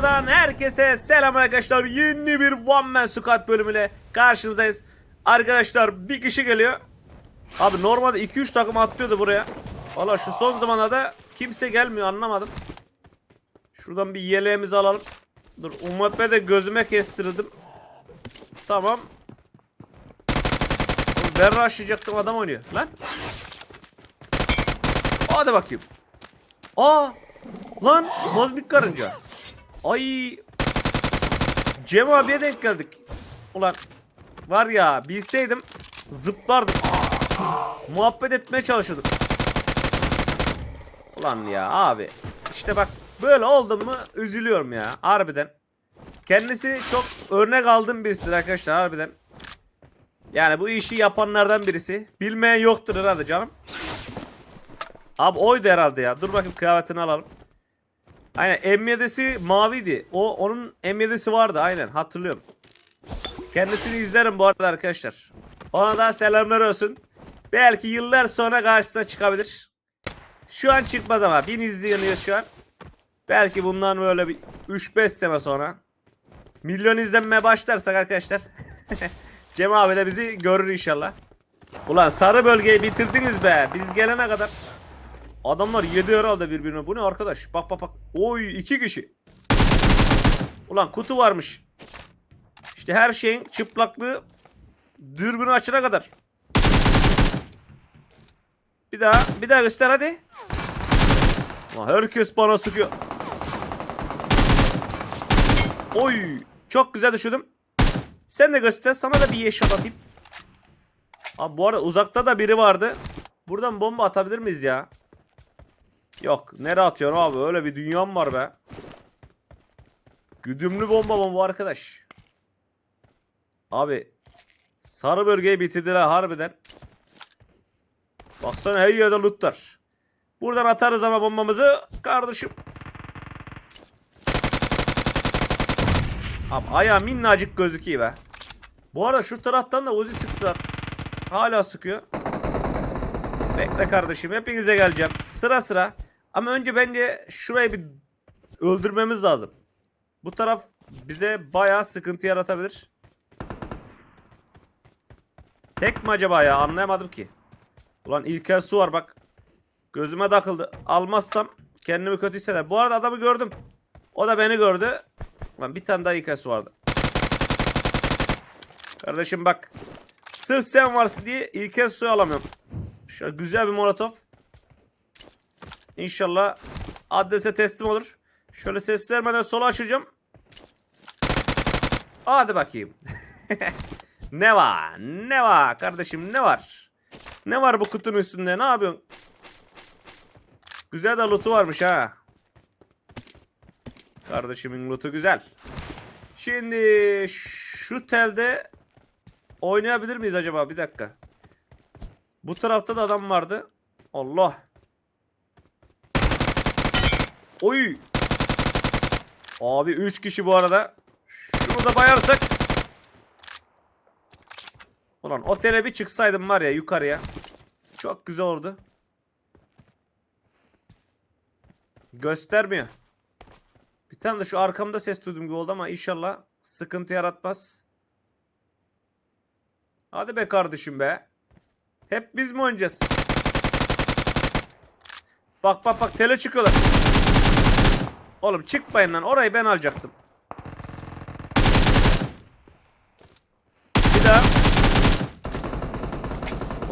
Videodan herkese selam arkadaşlar. Yeni bir One Man Squad bölümüyle karşınızdayız. Arkadaşlar bir kişi geliyor. Abi normalde 2-3 takım atlıyordu buraya. Valla şu son zamanlarda kimse gelmiyor anlamadım. Şuradan bir yeleğimizi alalım. Dur Bey de gözüme kestirdim. Tamam. Ben rushlayacaktım adam oynuyor. Lan. Hadi bakayım. Aa! Lan kozmik karınca. Ay. Cem abiye denk geldik. Ulan var ya bilseydim zıplardım. Muhabbet etmeye çalışırdım. Ulan ya abi. İşte bak böyle oldum mu üzülüyorum ya harbiden. Kendisi çok örnek aldığım birisidir arkadaşlar harbiden. Yani bu işi yapanlardan birisi. Bilmeyen yoktur herhalde canım. Abi oydu herhalde ya. Dur bakayım kıyafetini alalım. Aynen M7'si maviydi. O onun M7'si vardı aynen hatırlıyorum. Kendisini izlerim bu arada arkadaşlar. Ona da selamlar olsun. Belki yıllar sonra karşısına çıkabilir. Şu an çıkmaz ama. Bin izleniyor şu an. Belki bundan böyle bir 3-5 sene sonra. Milyon izlenmeye başlarsak arkadaşlar. Cem abi de bizi görür inşallah. Ulan sarı bölgeyi bitirdiniz be. Biz gelene kadar. Adamlar yedi herhalde birbirine. Bu ne arkadaş? Bak bak bak. Oy iki kişi. Ulan kutu varmış. İşte her şeyin çıplaklığı dürbünü açına kadar. Bir daha, bir daha göster hadi. Ulan herkes bana sıkıyor. Oy, çok güzel düşürdüm. Sen de göster, sana da bir yeşil atayım. Abi bu arada uzakta da biri vardı. Buradan bomba atabilir miyiz ya? Yok. Nereye atıyorsun abi? Öyle bir dünyam var be. Güdümlü bomba bomba arkadaş. Abi. Sarı bölgeyi bitirdiler harbiden. Baksana her yerde lootlar. Buradan atarız ama bombamızı kardeşim. Abi ayağı minnacık gözüküyor be. Bu arada şu taraftan da Uzi sıktılar. Hala sıkıyor. Bekle kardeşim hepinize geleceğim. Sıra sıra. Ama önce bence şurayı bir öldürmemiz lazım. Bu taraf bize bayağı sıkıntı yaratabilir. Tek mi acaba ya anlayamadım ki. Ulan İlker su var bak. Gözüme takıldı. Almazsam kendimi kötü hisseder. Bu arada adamı gördüm. O da beni gördü. Ulan bir tane daha İlker su vardı. Kardeşim bak. Sırf sen varsın diye İlker suyu alamıyorum. Şöyle güzel bir molotof. İnşallah adrese teslim olur. Şöyle ses vermeden sola açacağım. Hadi bakayım. ne var? Ne var kardeşim ne var? Ne var bu kutunun üstünde? Ne yapıyorsun? Güzel de loot'u varmış ha. Kardeşimin loot'u güzel. Şimdi şu telde oynayabilir miyiz acaba? Bir dakika. Bu tarafta da adam vardı. Allah. Oy. Abi 3 kişi bu arada. Şunu da bayarsak. Ulan otele bir çıksaydım var ya yukarıya. Çok güzel oldu. Göstermiyor. Bir tane de şu arkamda ses duydum gibi oldu ama inşallah sıkıntı yaratmaz. Hadi be kardeşim be. Hep biz mi oynayacağız? Bak bak bak tele çıkıyorlar. Oğlum çıkmayın lan orayı ben alacaktım. Bir daha.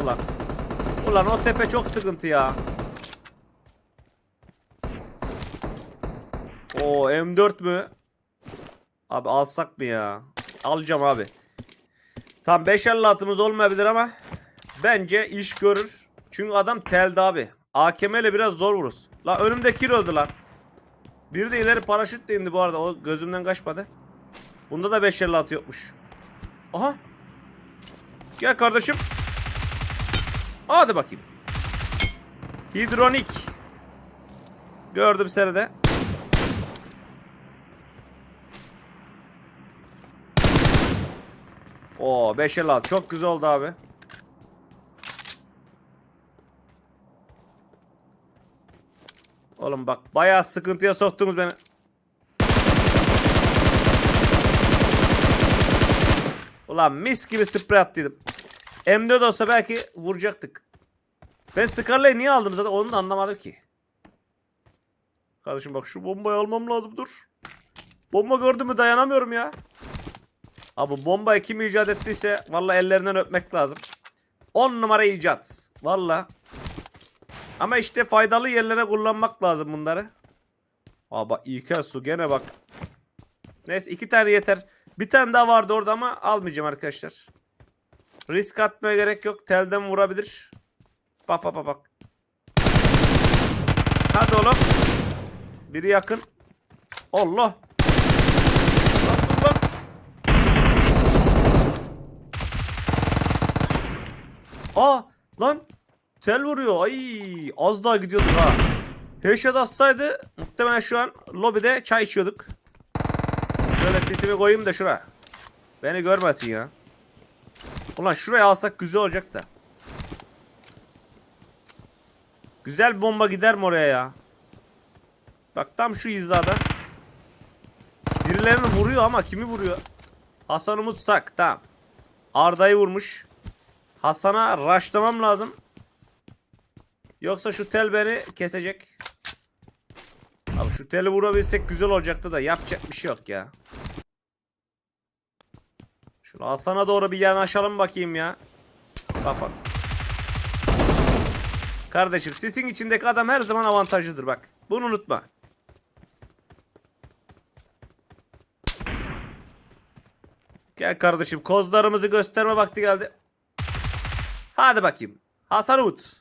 Ulan. Ulan o tepe çok sıkıntı ya. O M4 mü? Abi alsak mı ya? Alacağım abi. Tam 556'mız olmayabilir ama bence iş görür. Çünkü adam telde abi. AKM ile biraz zor vururuz. Lan önümde kill öldü lan. Bir de ileri paraşüt de indi bu arada. O gözümden kaçmadı. Bunda da 556 yokmuş. Aha. Gel kardeşim. Hadi bakayım. Hidronik. Gördüm seni de. Oo 556 çok güzel oldu abi. Oğlum bak bayağı sıkıntıya soktunuz beni. Ulan mis gibi sprey attıydım. M4 olsa belki vuracaktık. Ben Scarlet'i niye aldım zaten onu da anlamadım ki. Kardeşim bak şu bombayı almam lazım dur. Bomba gördüm mü dayanamıyorum ya. Abi bombayı kim icat ettiyse valla ellerinden öpmek lazım. 10 numara icat. Valla ama işte faydalı yerlere kullanmak lazım bunları. Aa bak İK su gene bak. Neyse iki tane yeter. Bir tane daha vardı orada ama almayacağım arkadaşlar. Risk atmaya gerek yok. Telden vurabilir. Bak bak bak bak. Hadi oğlum. Biri yakın. Allah. Lan. Aa lan. Tel vuruyor. Ay az daha gidiyorduk ha. Headshot atsaydı muhtemelen şu an lobide çay içiyorduk. Şöyle sesimi koyayım da şura. Beni görmesin ya. Ulan şuraya alsak güzel olacak da. Güzel bomba gider mi oraya ya? Bak tam şu hizada. Birilerini vuruyor ama kimi vuruyor? Hasan Umut Sak tamam. Arda'yı vurmuş. Hasan'a raşlamam lazım. Yoksa şu tel beni kesecek. Abi şu teli vurabilsek güzel olacaktı da yapacak bir şey yok ya. Şunu Hasan'a doğru bir yanaşalım bakayım ya. Bak. Kardeşim sisin içindeki adam her zaman avantajlıdır bak. Bunu unutma. Gel kardeşim kozlarımızı gösterme vakti geldi. Hadi bakayım. Hasan Umut.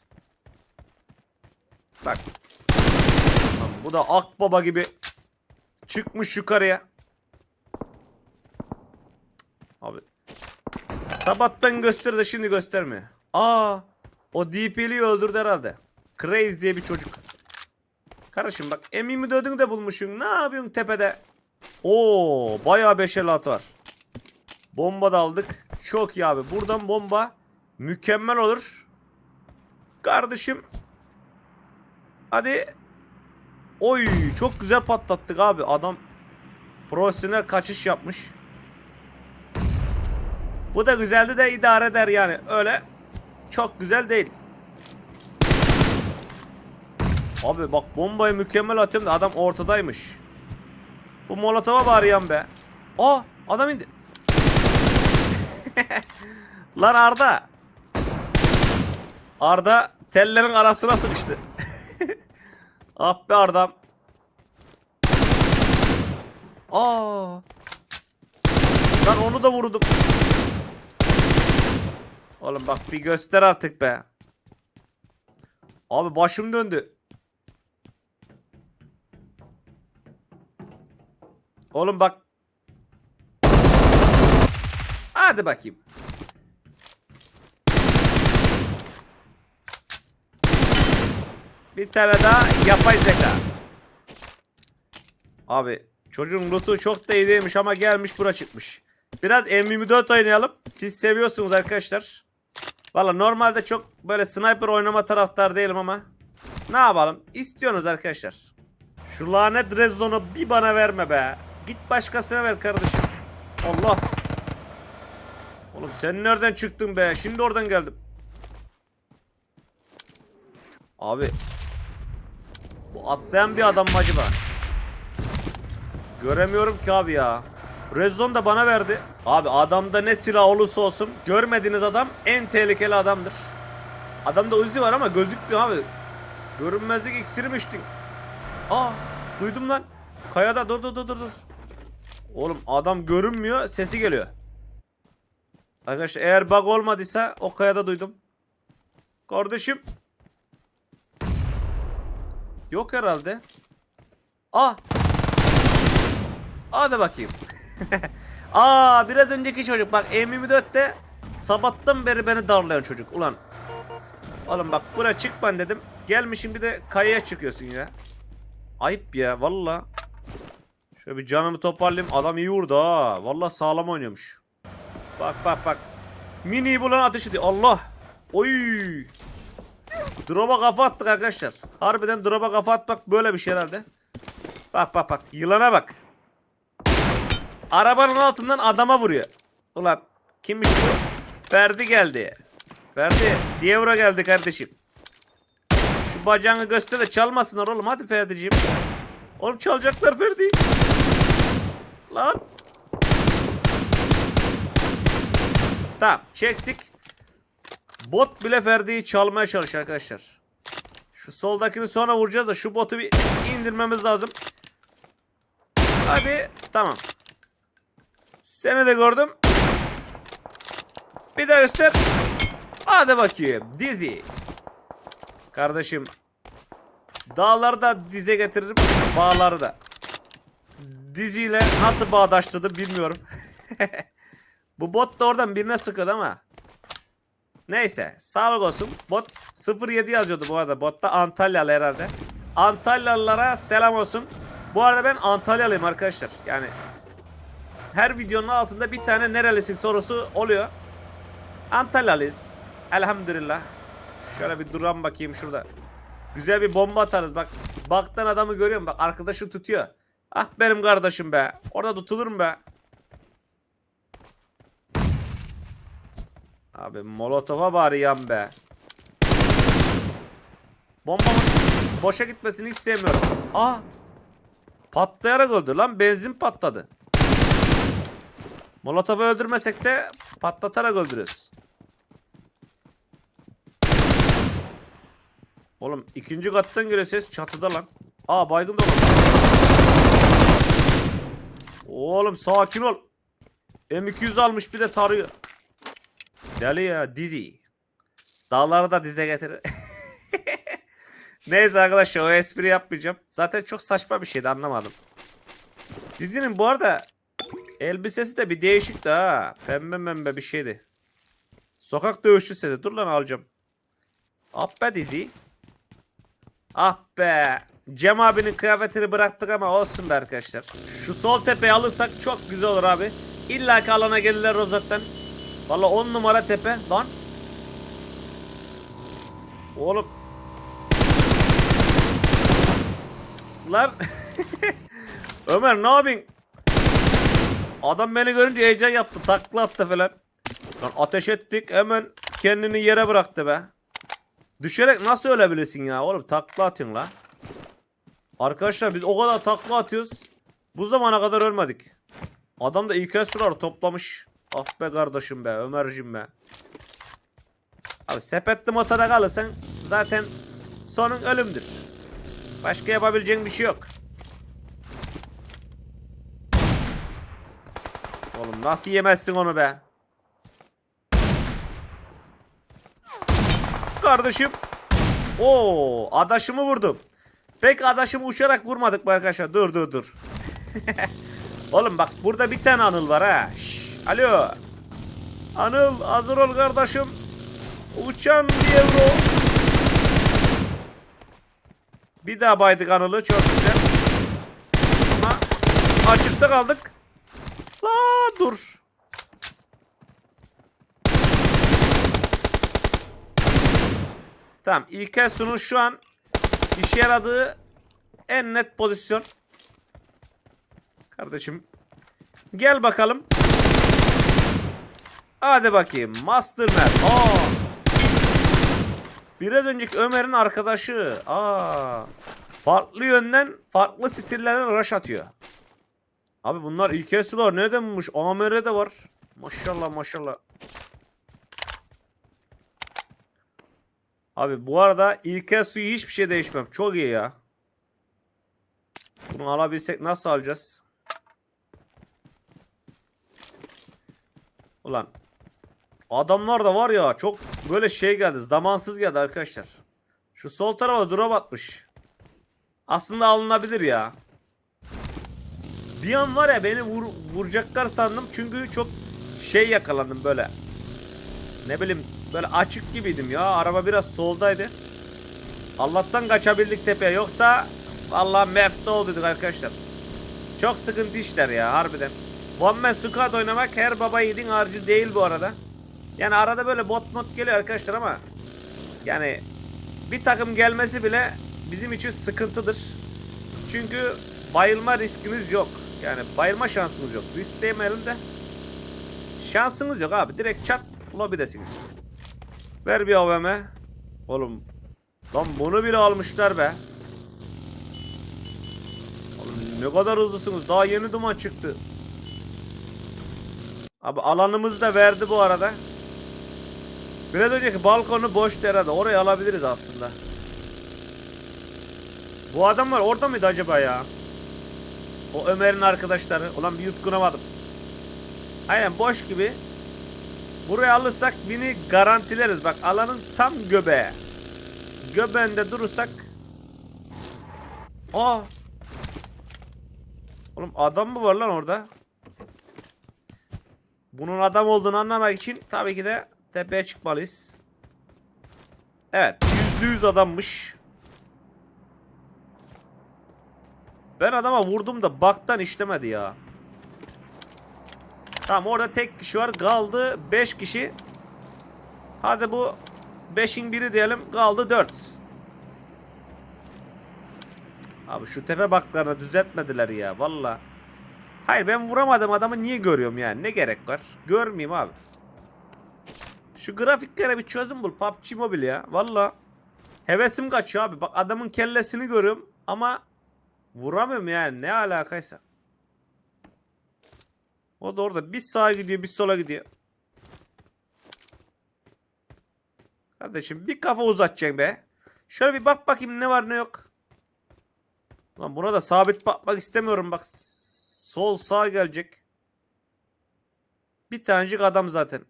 Bak. Lan bu da akbaba gibi çıkmış yukarıya. Abi. Sabahtan göster de şimdi gösterme. Aa, o DP'liyi öldürdü herhalde. Crazy diye bir çocuk. Kardeşim bak emimi dödün de bulmuşsun. Ne yapıyorsun tepede? Oo, bayağı 5 atı var. Bomba da aldık. Çok iyi abi. Buradan bomba mükemmel olur. Kardeşim. Hadi. Oy, çok güzel patlattık abi. Adam profesyonel kaçış yapmış. Bu da güzeldi de idare eder yani. Öyle çok güzel değil. Abi bak bombayı mükemmel atıyorum da adam ortadaymış. Bu molotova bari yan be. Aa adam indi. Lan Arda. Arda tellerin arasına sıkıştı. ah be Arda'm. Aa. Lan onu da vurdum. Oğlum bak bir göster artık be. Abi başım döndü. Oğlum bak. Hadi bakayım. Bir tane daha yapay zeka. Abi çocuğun lootu çok da iyi değilmiş ama gelmiş bura çıkmış. Biraz M24 oynayalım. Siz seviyorsunuz arkadaşlar. Valla normalde çok böyle sniper oynama taraftar değilim ama. Ne yapalım? İstiyorsunuz arkadaşlar. Şu lanet red zone'u bir bana verme be. Git başkasına ver kardeşim. Allah. Oğlum sen nereden çıktın be? Şimdi oradan geldim. Abi. Bu atlayan bir adam mı acaba? Göremiyorum ki abi ya. Red Zone da bana verdi. Abi adamda ne silah olursa olsun görmediğiniz adam en tehlikeli adamdır. Adamda Uzi var ama gözükmüyor abi. Görünmezlik iksiri mi içtin? Aa duydum lan. Kayada dur dur dur. dur. Oğlum adam görünmüyor sesi geliyor. Arkadaşlar eğer bug olmadıysa o kayada duydum. Kardeşim. Yok herhalde. Ah. Hadi bakayım. Aa biraz önceki çocuk bak M24'te sabahtan beri beni darlayan çocuk. Ulan. Oğlum bak bura çık ben dedim. Gelmişim bir de kayaya çıkıyorsun ya. Ayıp ya valla. Şöyle bir canımı toparlayayım. Adam iyi vurdu ha. Valla sağlam oynuyormuş. Bak bak bak. Mini bulan ateş ediyor. Allah. Oy. Drop'a kafa attık arkadaşlar. Harbiden drop'a kafa atmak böyle bir şey herhalde. Bak bak bak. Yılana bak. Arabanın altından adama vuruyor. Ulan Kimmiş bu? Ferdi geldi. Ferdi. Dievro geldi kardeşim. Şu bacağını göster de çalmasınlar oğlum. Hadi Ferdi'ciğim. Oğlum çalacaklar Ferdi. Lan. Tamam çektik. Bot bile Ferdi'yi çalmaya çalışıyor arkadaşlar. Şu soldakini sonra vuracağız da şu botu bir indirmemiz lazım. Hadi tamam. Seni de gördüm. Bir daha göster. Hadi bakayım. Dizi. Kardeşim. Dağları da dize getiririm. Bağları da. Diziyle nasıl bağdaştırdı bilmiyorum. Bu bot da oradan birine sıkıyordu ama. Neyse. Sağlık olsun. Bot 07 yazıyordu bu arada. Botta Antalyalı herhalde. Antalyalılara selam olsun. Bu arada ben Antalyalıyım arkadaşlar. Yani her videonun altında bir tane nerelisin sorusu oluyor. Antalyalıyız. Elhamdülillah. Şöyle bir duran bakayım şurada. Güzel bir bomba atarız bak. Baktan adamı görüyorum bak arkadaşı tutuyor. Ah benim kardeşim be. Orada tutulurum be. Abi molotofa bari yan be. Bombamın boşa gitmesini hiç sevmiyorum. Aa. Patlayarak öldü lan benzin patladı. Molotov'u öldürmesek de patlatarak öldürüyoruz. Oğlum ikinci kattan geliyor ses çatıda lan. Aa baygın da olur. Oğlum sakin ol. M200 almış bir de tarıyor. Deli ya dizi. Dağları da dize getirir. Neyse arkadaşlar o espri yapmayacağım. Zaten çok saçma bir şeydi anlamadım. Dizinin bu arada elbisesi de bir değişikti ha. Pembe membe bir şeydi. Sokak dövüşçüsü dedi. Dur lan alacağım. Ah be dizi. Ah be. Cem abinin kıyafetini bıraktık ama olsun be arkadaşlar. Şu sol tepeyi alırsak çok güzel olur abi. İlla ki alana gelirler o zaten. Valla 10 numara tepe. Lan. Oğlum. Lan. Ömer ne yapayım? Adam beni görünce heyecan yaptı. Takla attı falan. Lan ateş ettik hemen kendini yere bıraktı be. Düşerek nasıl ölebilirsin ya oğlum takla atıyorsun la. Arkadaşlar biz o kadar takla atıyoruz. Bu zamana kadar ölmedik. Adam da ilk esrar toplamış. Ah be kardeşim be Ömer'cim be. Abi sepetli motora kalırsan zaten sonun ölümdür. Başka yapabileceğin bir şey yok. Oğlum nasıl yemezsin onu be? Kardeşim. Oo, adaşımı vurdum. Pek adaşımı uçarak vurmadık mı arkadaşlar? Dur dur dur. Oğlum bak burada bir tane Anıl var ha. Şş, alo. Anıl hazır ol kardeşim. Uçan bir euro. Bir daha baydık Anıl'ı çok güzel. Ama açıkta kaldık. La dur. Tamam ilk Esu'nun şu an işe yaradığı en net pozisyon. Kardeşim gel bakalım. Hadi bakayım Masterman. Aa. Biraz önceki Ömer'in arkadaşı. Aa. Farklı yönden farklı stillerden rush atıyor. Abi bunlar ilk Esu'lar nereden bulmuş? AMR'de var. Maşallah maşallah. Abi bu arada ilkel suyu hiçbir şey değişmem. Çok iyi ya. Bunu alabilsek nasıl alacağız? Ulan. Adamlar da var ya çok böyle şey geldi. Zamansız geldi arkadaşlar. Şu sol tarafa drop atmış. Aslında alınabilir ya. Bir an var ya beni vur, vuracaklar sandım. Çünkü çok şey yakalandım böyle. Ne bileyim böyle açık gibiydim ya. Araba biraz soldaydı. Allah'tan kaçabildik tepeye. Yoksa vallahi mefte olduk arkadaşlar. Çok sıkıntı işler ya harbiden. One Man Squad oynamak her baba yiğidin harcı değil bu arada. Yani arada böyle bot not geliyor arkadaşlar ama yani bir takım gelmesi bile bizim için sıkıntıdır. Çünkü bayılma riskimiz yok. Yani bayılma şansımız yok. Risk demeyelim de Şansınız yok abi. Direkt çat bulabilirsiniz. Ver bir AVM. Oğlum. Lan bunu bile almışlar be. Oğlum ne kadar hızlısınız. Daha yeni duman çıktı. Abi alanımız da verdi bu arada. Biraz önceki balkonu boştu herhalde. Orayı alabiliriz aslında. Bu adamlar orada mıydı acaba ya? O Ömer'in arkadaşları. Ulan bir yutkunamadım. Aynen boş gibi. Buraya alırsak bini garantileriz. Bak alanın tam göbeği. Göbeğinde durursak. Aa. Oğlum adam mı var lan orada? Bunun adam olduğunu anlamak için tabii ki de tepeye çıkmalıyız. Evet. Yüzde yüz adammış. Ben adama vurdum da baktan işlemedi ya. Tamam orada tek kişi var. Kaldı 5 kişi. Hadi bu 5'in biri diyelim. Kaldı 4. Abi şu tepe baklarını düzeltmediler ya. Valla. Hayır ben vuramadım adamı niye görüyorum yani? Ne gerek var? Görmeyeyim abi. Şu grafiklere bir çözüm bul. PUBG Mobile ya. Valla. Hevesim kaçıyor abi. Bak adamın kellesini görüyorum ama vuramıyorum yani. Ne alakaysa. O da orada bir sağa gidiyor bir sola gidiyor. Kardeşim bir kafa uzatacaksın be. Şöyle bir bak bakayım ne var ne yok. Lan buna da sabit bakmak istemiyorum bak. Sol sağ gelecek. Bir tanecik adam zaten.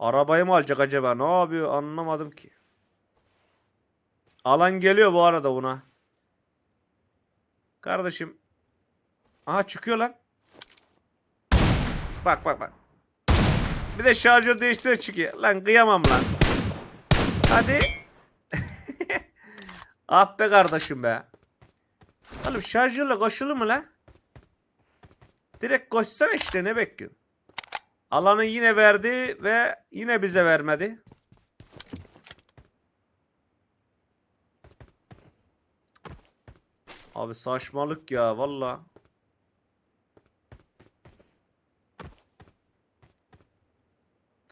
Arabayı mı alacak acaba? Ne yapıyor anlamadım ki. Alan geliyor bu arada buna. Kardeşim. Aha çıkıyor lan. Bak bak bak. Bir de şarjör değiştir çıkıyor. Lan kıyamam lan. Hadi. ah be kardeşim be. Oğlum şarjörle koşulur mu lan? Direkt koşsana işte ne bekliyorsun? Alanı yine verdi ve yine bize vermedi. Abi saçmalık ya valla.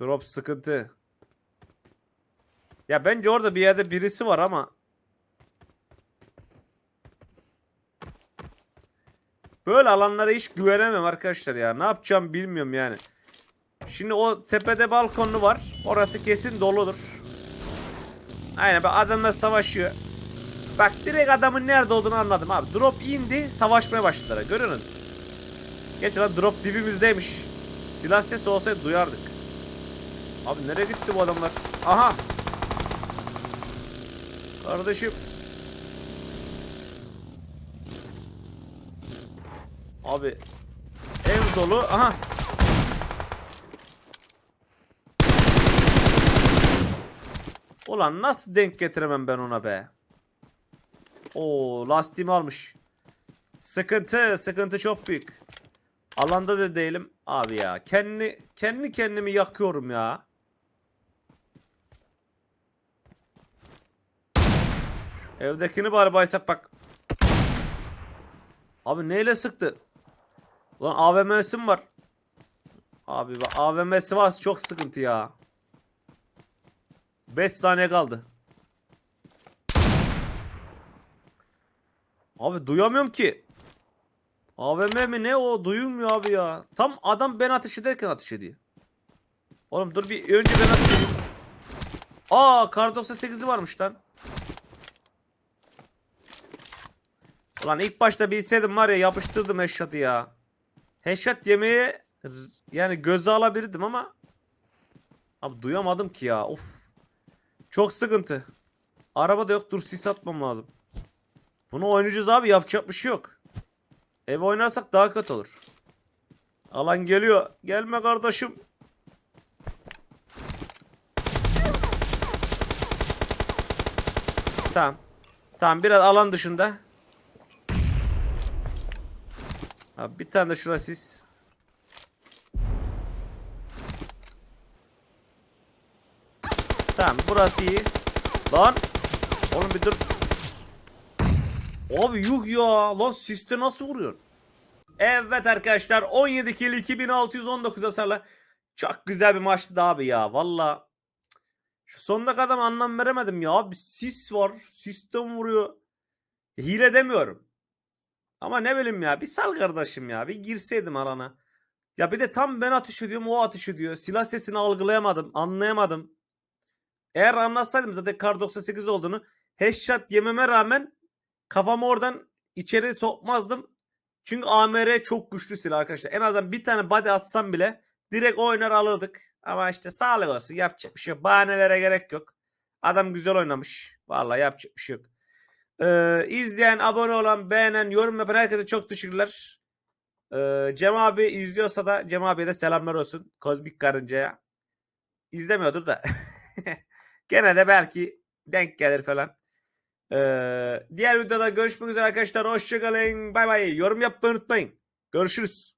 Drop sıkıntı. Ya bence orada bir yerde birisi var ama. Böyle alanlara hiç güvenemem arkadaşlar ya. Ne yapacağım bilmiyorum yani. Şimdi o tepede balkonlu var. Orası kesin doludur. Aynen bak adamlar savaşıyor. Bak direkt adamın nerede olduğunu anladım abi. Drop indi savaşmaya başladılar. Görüyor musun? Geç lan drop dibimizdeymiş. Silah sesi olsaydı duyardık. Abi nereye gitti bu adamlar? Aha. Kardeşim. Abi ev dolu. Aha. Ulan nasıl denk getiremem ben ona be? Oo lastiğimi almış. Sıkıntı, sıkıntı çok büyük. Alanda da değilim. Abi ya kendi kendi kendimi yakıyorum ya. Evdekini bari baysak bak. Abi neyle sıktı? Ulan AVM'si mi var? Abi AVM'si var çok sıkıntı ya. 5 saniye kaldı. Abi duyamıyorum ki. AVM mi ne o duyulmuyor abi ya. Tam adam ben ateş ederken ateş ediyor. Oğlum dur bir önce ben ateş edeyim. Aa kar 98'i varmış lan. Ulan ilk başta bilseydim var ya yapıştırdım headshot'ı ya. Headshot yemeye yani göze alabilirdim ama Abi duyamadım ki ya of. Çok sıkıntı. Araba da yok dur sis atmam lazım. Bunu oynayacağız abi yapacak bir şey yok. Ev oynarsak daha kötü olur. Alan geliyor. Gelme kardeşim. Tamam. Tamam biraz alan dışında. Abi bir tane de şurası siz. Tamam burası iyi. Lan. Oğlum bir dur. Abi yuh ya. Lan siste nasıl vuruyor? Evet arkadaşlar 17 kill 2619 hasarla çok güzel bir maçtı da abi ya valla. Şu sonuna kadar anlam veremedim ya. Abi sis var. Sistem vuruyor. Hile demiyorum. Ama ne bileyim ya bir sal kardeşim ya. Bir girseydim alana. Ya bir de tam ben atış ediyorum o atış ediyor. Silah sesini algılayamadım. Anlayamadım. Eğer anlatsaydım zaten kar 98 olduğunu headshot yememe rağmen kafamı oradan içeri sokmazdım. Çünkü AMR çok güçlü silah arkadaşlar. En azından bir tane body atsam bile direkt oynar alırdık. Ama işte sağlık olsun. Yapacak bir şey yok. Bahanelere gerek yok. Adam güzel oynamış. Vallahi yapacak bir şey yok. Ee, izleyen, abone olan, beğenen, yorum yapan herkese çok teşekkürler. Ee, Cem abi izliyorsa da Cem abiye de selamlar olsun. Kozmik Karınca'ya. İzlemiyordur da. Gene de belki denk gelir falan. Ee, diğer videoda görüşmek üzere arkadaşlar. Hoşçakalın. Bay bay. Yorum yapmayı unutmayın. Görüşürüz.